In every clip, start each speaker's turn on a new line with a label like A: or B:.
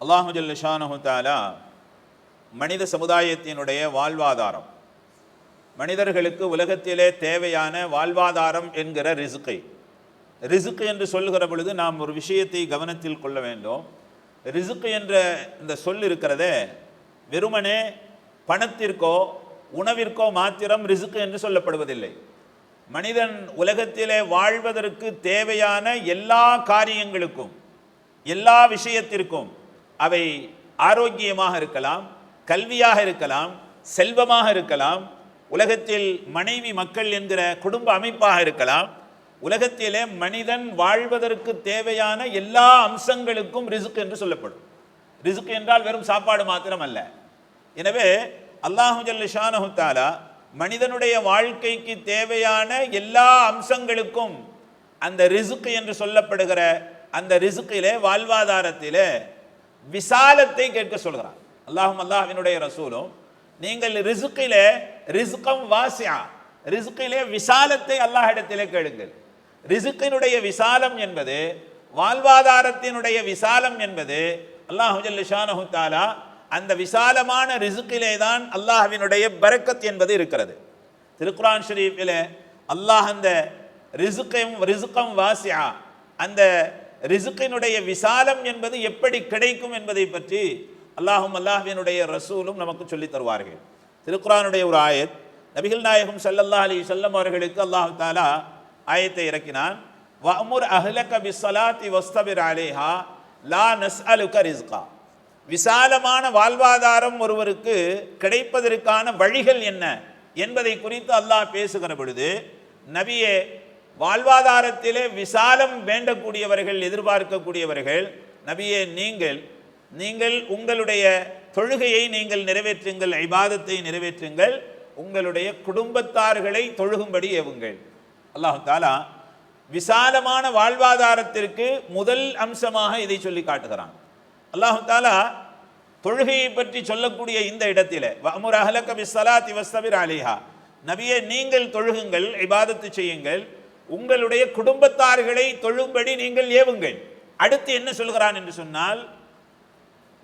A: அல்லாஹுஜல் ஷானஹுத்தாலா மனித சமுதாயத்தினுடைய வாழ்வாதாரம். மனிதர்களுக்கு உலகத்திலே தேவையான வாழ்வாதாரம் என்கிற ரிசுக்கை. ரிசுக்கு என்று சொல்லுகிற பொழுது நாம் ஒரு விஷயத்தை கவனத்தில் கொள்ள வேண்டும். ரிசுக்கு என்ற இந்த சொல் இருக்கிறதே வெறுமனே பணத்திற்கோ உணவிற்கோ மாத்திரம் ரிசுக்கு என்று சொல்லப்படுவதில்லை. மனிதன் உலகத்திலே வாழ்வதற்கு தேவையான எல்லா காரியங்களுக்கும் எல்லா விஷயத்திற்கும் அவை ஆரோக்கியமாக இருக்கலாம் கல்வியாக இருக்கலாம் செல்வமாக இருக்கலாம் உலகத்தில் மனைவி மக்கள் என்கிற குடும்ப அமைப்பாக இருக்கலாம் உலகத்திலே மனிதன் வாழ்வதற்கு தேவையான எல்லா அம்சங்களுக்கும் ரிசுக்கு என்று சொல்லப்படும். ரிசுக்கு என்றால் வெறும் சாப்பாடு மாத்திரம் அல்ல எனவே அல்லாஹு ஜல்ல தாலா மனிதனுடைய வாழ்க்கைக்கு தேவையான எல்லா அம்சங்களுக்கும் அந்த ரிசுக்கு என்று சொல்லப்படுகிற அந்த ரிசுக்கிலே வாழ்வாதாரத்திலே விசாலத்தை கேட்க சொல்கிறான். அல்லாஹும் அல்லாஹினுடைய ரசூலும் நீங்கள் ரிசுக்கிலே ரிசுக்கம் வாசியா ரிசுக்கிலே விசாலத்தை அல்லாஹ்விடத்திலே கேளுங்கள். ரிசுக்கினுடைய விசாலம் என்பது வாழ்வாதாரத்தினுடைய விசாலம் என்பது அல்லாஹு தாலா அந்த விசாலமான ரிசுக்கிலே தான் அல்லாஹவினுடைய பரக்கத் என்பது இருக்கிறது. திருக்குரான் ஷரீஃபில் அல்லாஹ் அந்த ரிசுக்கையும் ரிசுக்கம் வாசியா அந்த ரிசுக்கினுடைய விசாலம் என்பது எப்படி கிடைக்கும் என்பதை பற்றி அல்லாஹும் அல்லாஹினுடைய ரசூலும் நமக்கு சொல்லித் தருவார்கள். திருக்குரானுடைய ஒரு ஆயத் நபிகள் நாயகம் சல்லல்லா அலி சொல்லம் அவர்களுக்கு அல்லாஹு தாலா ஆயத்தை இறக்கினான். வஅமுர் அஹ்லக பிஸ்ஸலாத்தி வஸ்தபிர் அலேஹா லா நஸ்அலுக ரிஸ்கா. விசாலமான வாழ்வாதாரம் ஒருவருக்கு கிடைப்பதற்கான வழிகள் என்ன என்பதை குறித்து அல்லாஹ் பேசுகிற பொழுது நபியே வாழ்வாதாரத்திலே விசாலம் வேண்டக்கூடியவர்கள் எதிர்பார்க்கக்கூடியவர்கள் நபியே நீங்கள் நீங்கள் உங்களுடைய தொழுகையை நீங்கள் நிறைவேற்றுங்கள் ஐபாதத்தை நிறைவேற்றுங்கள் உங்களுடைய குடும்பத்தார்களை தொழுகும்படி ஏவுங்கள். அல்லாஹு தாலா விசாலமான வாழ்வாதாரத்திற்கு முதல் அம்சமாக இதை சொல்லி காட்டுகிறான். அல்லாஹு தாலா தொழுகையை பற்றி சொல்லக்கூடிய இந்த இடத்திலே அமுர் அஹலக பிஸ்ஸலாத்தி வஸ்தபிர் அலிஹா. நபியே நீங்கள் தொழுகுங்கள் இபாதத்து செய்யுங்கள். உங்களுடைய குடும்பத்தார்களை தொழும்படி நீங்கள் ஏவுங்கள். அடுத்து என்ன சொல்கிறான் என்று சொன்னால்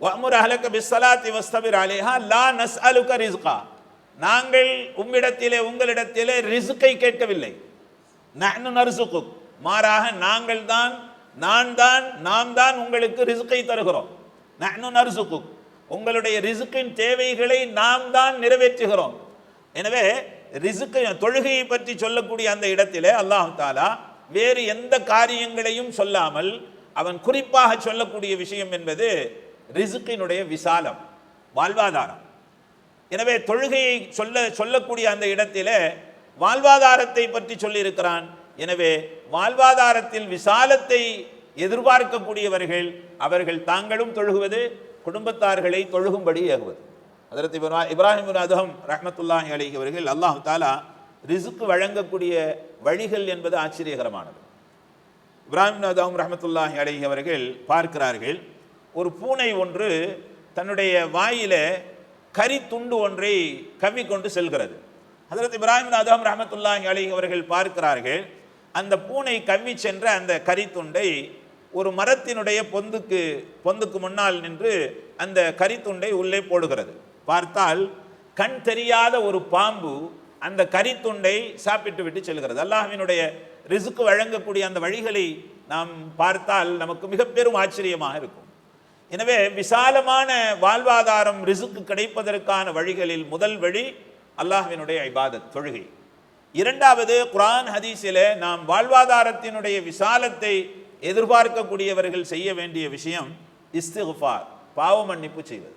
A: வமுர் அஹலக பிஸ்ஸலாத்தி வஸ்தபிர் அலேஹா லா நஸ்அலுக ரிஸ்கா. நாங்கள் உம்மிடத்திலே உங்களிடத்திலே ரிஸ்கை கேட்கவில்லை. நான் நர்சுகுக் மாறாக நாங்கள் தான் நான் தான் நாம் தான் உங்களுக்கு ரிசுக்கை தருகிறோம். நான் நர்சுகுக் உங்களுடைய ரிசுக்கின் தேவைகளை நாம் தான் நிறைவேற்றுகிறோம். எனவே ரிசுக்கை தொழுகையை பற்றி சொல்லக்கூடிய அந்த இடத்திலே அல்லாஹ் தாலா வேறு எந்த காரியங்களையும் சொல்லாமல் அவன் குறிப்பாக சொல்லக்கூடிய விஷயம் என்பது ரிசுக்கினுடைய விசாலம் வாழ்வாதாரம். எனவே தொழுகையை சொல்ல சொல்லக்கூடிய அந்த இடத்திலே வாழ்வாதாரத்தை பற்றி சொல்லியிருக்கிறான். எனவே வாழ்வாதாரத்தில் விசாலத்தை எதிர்பார்க்கக்கூடியவர்கள் அவர்கள் தாங்களும் தொழுகுவது குடும்பத்தார்களை தொழுகும்படி ஏகுவது. அதற்கு இப்ராஹிம் அதகம் ரஹமத்துல்லாஹி அலிஹி அவர்கள் அல்லாஹு தாலா ரிசுக்கு வழங்கக்கூடிய வழிகள் என்பது ஆச்சரியகரமானது. இப்ராஹிம் அதகம் ரஹமத்துல்லாஹி அலிஹி அவர்கள் பார்க்கிறார்கள் ஒரு பூனை ஒன்று தன்னுடைய வாயில கறி துண்டு ஒன்றை கவ்விக்கொண்டு செல்கிறது. அதற்கு இப்ராஹிம் அதம் ரஹமத்துல்லாஹி அலி அவர்கள் பார்க்கிறார்கள் அந்த பூனை கவ்வி சென்ற அந்த கரித்துண்டை ஒரு மரத்தினுடைய பொந்துக்கு பொந்துக்கு முன்னால் நின்று அந்த கரித்துண்டை உள்ளே போடுகிறது. பார்த்தால் கண் தெரியாத ஒரு பாம்பு அந்த கரித்துண்டை சாப்பிட்டு விட்டு செல்கிறது. அல்லாஹினுடைய ரிசுக்கு வழங்கக்கூடிய அந்த வழிகளை நாம் பார்த்தால் நமக்கு மிக பெரும் ஆச்சரியமாக இருக்கும். எனவே விசாலமான வாழ்வாதாரம் ரிசுக்கு கிடைப்பதற்கான வழிகளில் முதல் வழி அல்லாஹினுடைய ஐபாதத் தொழுகை. இரண்டாவது குரான் ஹதீஸில் நாம் வாழ்வாதாரத்தினுடைய விசாலத்தை எதிர்பார்க்கக்கூடியவர்கள் செய்ய வேண்டிய விஷயம் இஸ்திகுஃபார் பாவ மன்னிப்பு செய்வது.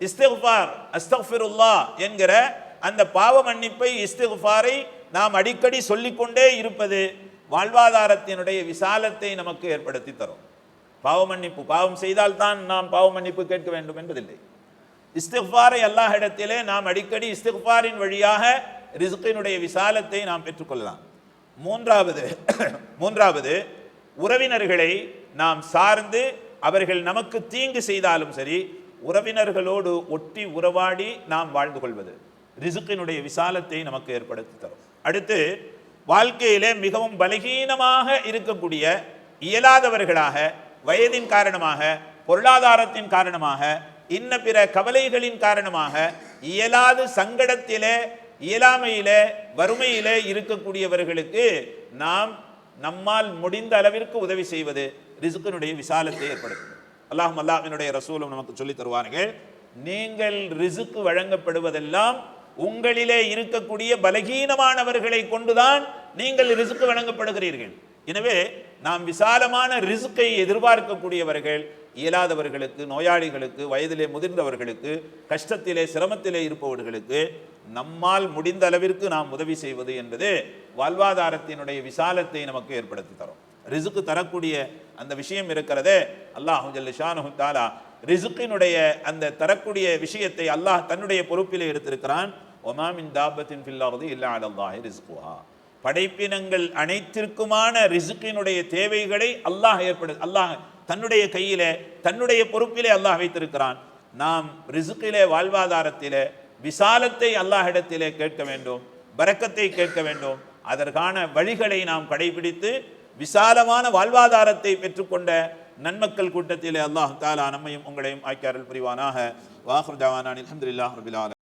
A: இஸ்திஃபார் அஸ்தஃபிருல்லா என்கிற அந்த பாவ மன்னிப்பை இஸ்திஃபாரை நாம் அடிக்கடி சொல்லிக்கொண்டே இருப்பது வாழ்வாதாரத்தினுடைய விசாலத்தை நமக்கு ஏற்படுத்தி தரும். பாவ மன்னிப்பு பாவம் செய்தால்தான் நாம் பாவ மன்னிப்பு கேட்க வேண்டும் என்பதில்லை. இஸ்திஃபாரை அல்லாஹ் இடத்திலே நாம் அடிக்கடி இஸ்திஃபாரின் வழியாக ரிசுக்கினுடைய விசாலத்தை நாம் பெற்றுக்கொள்ளலாம். மூன்றாவது மூன்றாவது உறவினர்களை நாம் சார்ந்து அவர்கள் நமக்கு தீங்கு செய்தாலும் சரி உறவினர்களோடு ஒட்டி உறவாடி நாம் வாழ்ந்து கொள்வது. ரிசுக்கினுடைய விசாலத்தை நமக்கு ஏற்படுத்தி தரும். அடுத்து வாழ்க்கையிலே மிகவும் பலகீனமாக இருக்கக்கூடிய இயலாதவர்களாக வயதின் காரணமாக பொருளாதாரத்தின் காரணமாக இன்ன பிற கவலைகளின் காரணமாக இயலாது சங்கடத்திலே இயலாமையிலே வறுமையிலே இருக்கக்கூடியவர்களுக்கு நாம் நம்மால் முடிந்த அளவிற்கு உதவி செய்வது ரிசுக்கனுடைய விசாலத்தை ஏற்படுத்தும். அல்லாஹும் அல்லாஹினுடைய ரசூலும் நமக்கு சொல்லித் தருவார்கள். நீங்கள் ரிசுக்கு வழங்கப்படுவதெல்லாம் உங்களிலே இருக்கக்கூடிய பலகீனமானவர்களை கொண்டுதான் நீங்கள் ரிசுக்கு வழங்கப்படுகிறீர்கள். எனவே நாம் விசாலமான ரிசுக்கை எதிர்பார்க்கக்கூடியவர்கள் இயலாதவர்களுக்கு நோயாளிகளுக்கு வயதிலே முதிர்ந்தவர்களுக்கு கஷ்டத்திலே சிரமத்திலே இருப்பவர்களுக்கு நம்மால் முடிந்த அளவிற்கு நாம் உதவி செய்வது என்பது வாழ்வாதாரத்தினுடைய விசாலத்தை நமக்கு ஏற்படுத்தி தரும். ரிசுக்கு தரக்கூடிய அந்த விஷயம் இருக்கிறதே அல்லாஹு ஜல்ல தாலா ரிசுக்கினுடைய அந்த தரக்கூடிய விஷயத்தை அல்லாஹ் தன்னுடைய பொறுப்பிலே எடுத்திருக்கிறான். ஒமாமின் தாபத்தின் ஃபில்லாவது இல்லா அலல்லாஹி ரிஸ்குஹா படைப்பினங்கள் அனைத்திற்குமான ரிசுக்கினுடைய தேவைகளை அல்லாஹ் ஏற்படு அல்லாஹ் தன்னுடைய கையிலே தன்னுடைய பொறுப்பிலே அல்லாஹ் வைத்திருக்கிறான். நாம் ரிசுக்கிலே வாழ்வாதாரத்திலே விசாலத்தை அல்லாஹிடத்திலே கேட்க வேண்டும் பறக்கத்தை கேட்க வேண்டும். அதற்கான வழிகளை நாம் கடைபிடித்து விசாலமான வாழ்வாதாரத்தை பெற்றுக்கொண்ட நன்மக்கள் கூட்டத்திலே அல்லாஹ் தாலா நம்மையும் உங்களையும் ஆய்க்காரல் புரிவானாக. வாஹர் ஜவானான் அலமதுல்லாஹ் ரபில்